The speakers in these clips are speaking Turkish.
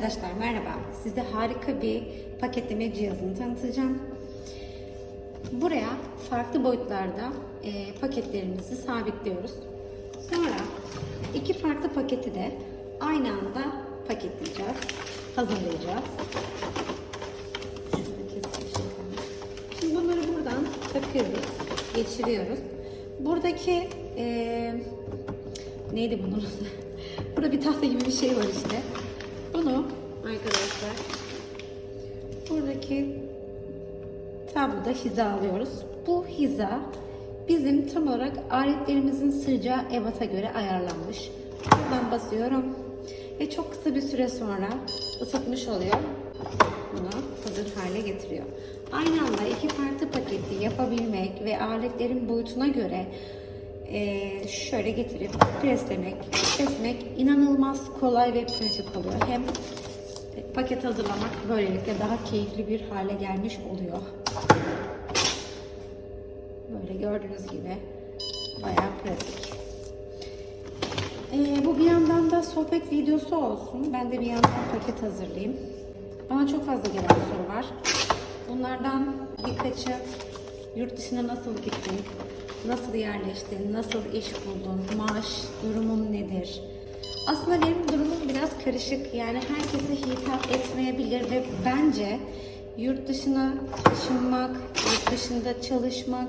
Arkadaşlar merhaba. Size harika bir paketleme cihazını tanıtacağım. Buraya farklı boyutlarda e, paketlerimizi sabitliyoruz. Sonra iki farklı paketi de aynı anda paketleyeceğiz, hazırlayacağız. Şimdi bunları buradan takıyoruz, geçiriyoruz. Buradaki e, neydi bunun? Burada bir tahta gibi bir şey var işte. Bunu arkadaşlar buradaki tabloda hiza alıyoruz. Bu hiza bizim tam olarak aletlerimizin sığacağı ebata göre ayarlanmış. Buradan basıyorum ve çok kısa bir süre sonra ısıtmış oluyor. Bunu hazır hale getiriyor. Aynı anda iki farklı paketi yapabilmek ve aletlerin boyutuna göre eee, şöyle getirip preslemek, kesmek inanılmaz kolay ve pratik oluyor. Hem paket hazırlamak böylelikle daha keyifli bir hale gelmiş oluyor. Böyle gördüğünüz gibi bayağı pratik. Ee, bu bir yandan da sohbet videosu olsun. Ben de bir yandan paket hazırlayayım. Bana çok fazla gelen soru var. Bunlardan birkaçı yurt dışına nasıl gittin, nasıl yerleştin, nasıl iş buldun, maaş durumun nedir? Aslında benim durumum biraz karışık. Yani herkese hitap etmeyebilir ve bence yurt dışına taşınmak, yurt dışında çalışmak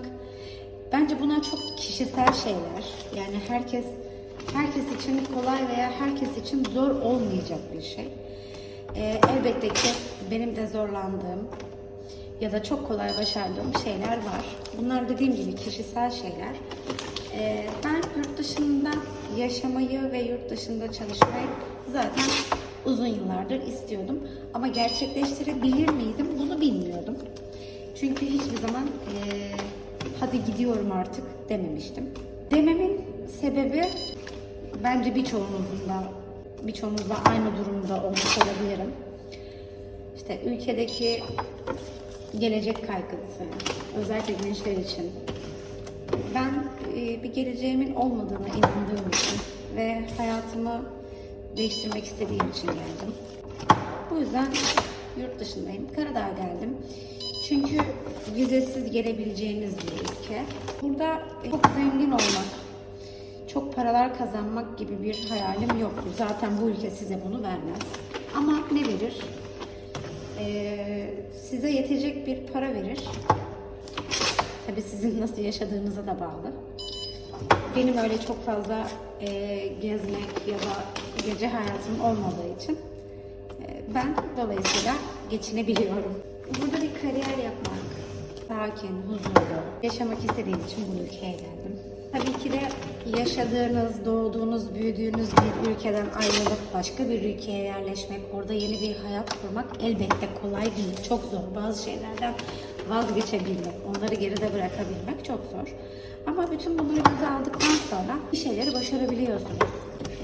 bence bunlar çok kişisel şeyler. Yani herkes herkes için kolay veya herkes için zor olmayacak bir şey. Ee, elbette ki benim de zorlandığım ya da çok kolay başardığım şeyler var. Bunlar dediğim gibi kişisel şeyler. Ee, ben yurt dışında yaşamayı ve yurt dışında çalışmayı zaten uzun yıllardır istiyordum. Ama gerçekleştirebilir miydim bunu bilmiyordum. Çünkü hiçbir zaman eee, hadi gidiyorum artık dememiştim. Dememin sebebi bence birçoğunuzun da birçoğunuzla aynı durumda olmuş olabilirim. İşte ülkedeki gelecek kaygısı, özellikle gençler için. Ben e, bir geleceğimin olmadığına inandığım için ve hayatımı değiştirmek istediğim için geldim. Bu yüzden yurt dışındayım. Karadağ'a geldim. Çünkü vizesiz gelebileceğiniz bir ülke. Burada çok zengin olmak, çok paralar kazanmak gibi bir hayalim yoktu. Zaten bu ülke size bunu vermez. Ama ne verir? Ee, size yetecek bir para verir. Tabii sizin nasıl yaşadığınıza da bağlı. Benim öyle çok fazla e, gezmek ya da gece hayatım olmadığı için e, ben dolayısıyla geçinebiliyorum. Burada bir kariyer yapmak, sakin, huzurlu, yaşamak istediğim için bu ülkeye geldim. Tabii ki de yaşadığınız, doğduğunuz, büyüdüğünüz bir ülkeden ayrılıp başka bir ülkeye yerleşmek, orada yeni bir hayat kurmak elbette kolay değil, çok zor. Bazı şeylerden vazgeçebilmek, onları geride bırakabilmek çok zor. Ama bütün bunları göze aldıktan sonra bir şeyleri başarabiliyorsunuz.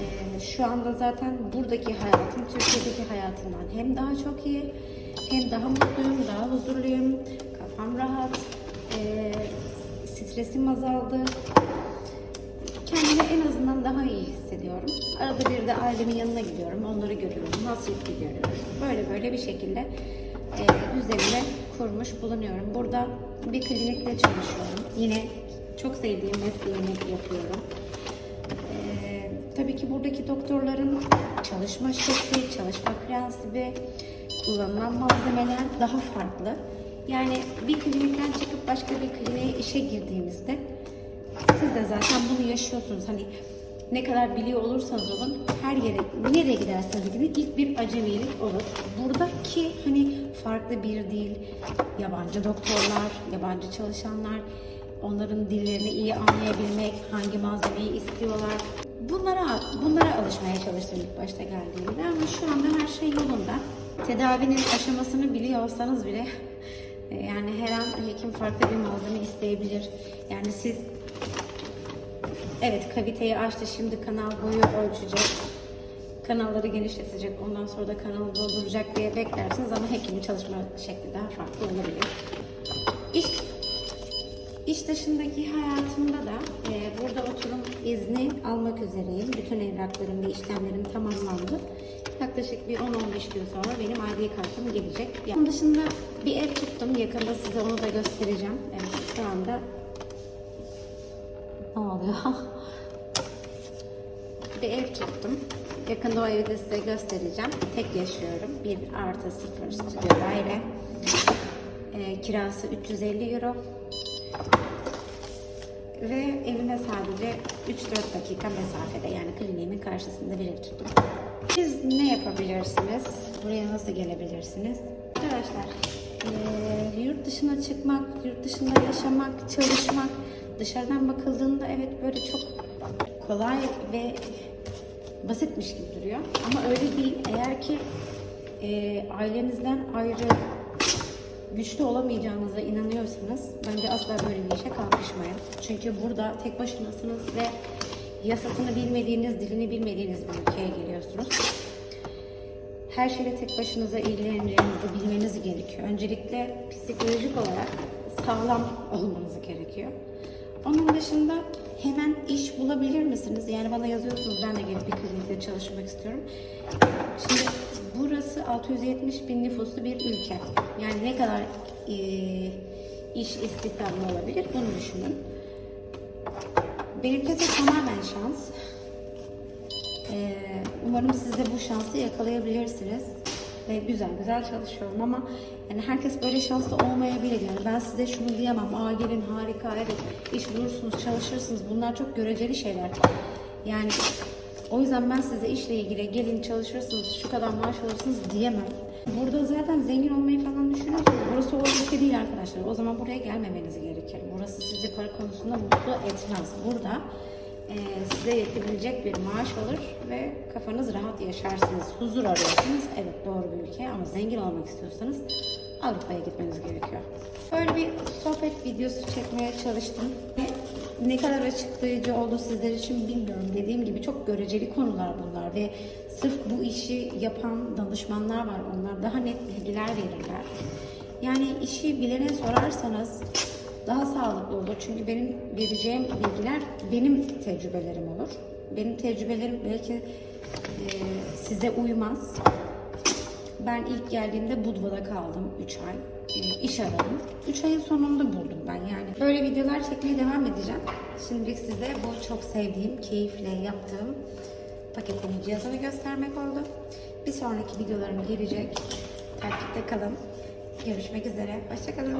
Ee, şu anda zaten buradaki hayatım Türkiye'deki hayatımdan hem daha çok iyi, hem daha mutluyum, daha huzurluyum, kafam rahat, ee, stresim azaldı. Kendimi en azından daha iyi hissediyorum. Arada bir de ailemin yanına gidiyorum, onları görüyorum, hasret gidiyorum. Böyle böyle bir şekilde e, düzenimi kurmuş bulunuyorum. Burada bir klinikte çalışıyorum. Yine çok sevdiğim mesleğimi yapıyorum. Ee, tabii ki buradaki doktorların çalışma şekli, çalışma prensibi, kullanılan malzemeler daha farklı. Yani bir klinikten çıkıp başka bir kliniğe işe girdiğinizde siz de zaten bunu yaşıyorsunuz. Hani ne kadar biliyor olursanız olun her yere nereye giderseniz gidin ilk bir acemilik olur. Buradaki hani farklı bir dil, yabancı doktorlar, yabancı çalışanlar, onların dillerini iyi anlayabilmek, hangi malzemeyi istiyorlar. Bunlara bunlara alışmaya çalıştım ilk başta geldiğimde ama şu anda her şey yolunda. Tedavinin aşamasını biliyor olsanız bile yani her an hekim farklı bir malzeme isteyebilir. Yani siz Evet kaviteyi açtı şimdi kanal boyu ölçecek. Kanalları genişletecek. Ondan sonra da kanalı dolduracak diye beklersiniz ama hekimin çalışma şekli daha farklı olabilir. İş, iş dışındaki hayatımda da e, burada oturum izni almak üzereyim. Bütün evraklarım ve işlemlerim tamamlandı. Yaklaşık bir 10-15 gün sonra benim ID kartım gelecek. Onun dışında bir ev tuttum. Yakında size onu da göstereceğim. Evet şu anda ne oluyor? bir ev tuttum. Yakında o evi de size göstereceğim. Tek yaşıyorum. Bir artı sıfır stüdyo daire. Ee, kirası 350 euro. Ve evime sadece 3-4 dakika mesafede yani kliniğimin karşısında bir ev tuttum. Siz ne yapabilirsiniz? Buraya nasıl gelebilirsiniz? Arkadaşlar eee, yurt dışına çıkmak, yurt dışında yaşamak, çalışmak dışarıdan bakıldığında evet böyle çok kolay ve basitmiş gibi duruyor. Ama öyle değil. Eğer ki eee, ailenizden ayrı güçlü olamayacağınıza inanıyorsanız bence asla böyle bir işe kalkışmayın. Çünkü burada tek başınasınız ve yasasını bilmediğiniz, dilini bilmediğiniz bir ülkeye geliyorsunuz. Her şeyle tek başınıza ilgileneceğinizi bilmeniz gerekiyor. Öncelikle psikolojik olarak sağlam olmanız gerekiyor. Onun dışında hemen iş bulabilir misiniz? Yani bana yazıyorsunuz ben de gelip bir klinikte çalışmak istiyorum. Şimdi burası 670 bin nüfuslu bir ülke. Yani ne kadar eee, iş istihdamı olabilir bunu düşünün. Benimkisi tamamen şans. Ee, umarım siz de bu şansı yakalayabilirsiniz. Ve güzel güzel çalışıyorum ama yani herkes böyle şanslı olmayabilir. Yani ben size şunu diyemem. Aa gelin harika evet iş bulursunuz çalışırsınız. Bunlar çok göreceli şeyler. Yani o yüzden ben size işle ilgili gelin çalışırsınız şu kadar maaş alırsınız diyemem. Burada zaten zengin olmayı falan düşünüyorsanız burası o ülke değil arkadaşlar. O zaman buraya gelmemeniz gerekir. Burası sizi para konusunda mutlu etmez. Burada e, size yetebilecek bir maaş alır ve kafanız rahat yaşarsınız. Huzur arıyorsunuz. Evet doğru bir ülke ama zengin olmak istiyorsanız Avrupa'ya gitmeniz gerekiyor. Böyle bir sohbet videosu çekmeye çalıştım. Ne kadar açıklayıcı oldu sizler için bilmiyorum. Dediğim gibi çok göreceli konular bunlar ve sırf bu işi yapan danışmanlar var. Onlar daha net bilgiler verirler. Yani işi bilene sorarsanız daha sağlıklı olur. Çünkü benim vereceğim bilgiler benim tecrübelerim olur. Benim tecrübelerim belki e, size uymaz. Ben ilk geldiğimde Budva'da kaldım 3 ay. İş aradım. 3 ayın sonunda buldum ben yani. Böyle videolar çekmeye devam edeceğim. Şimdilik size bu çok sevdiğim, keyifle yaptığım paketleme cihazını göstermek oldu. Bir sonraki videolarım gelecek. Takipte kalın. Görüşmek üzere. Hoşçakalın.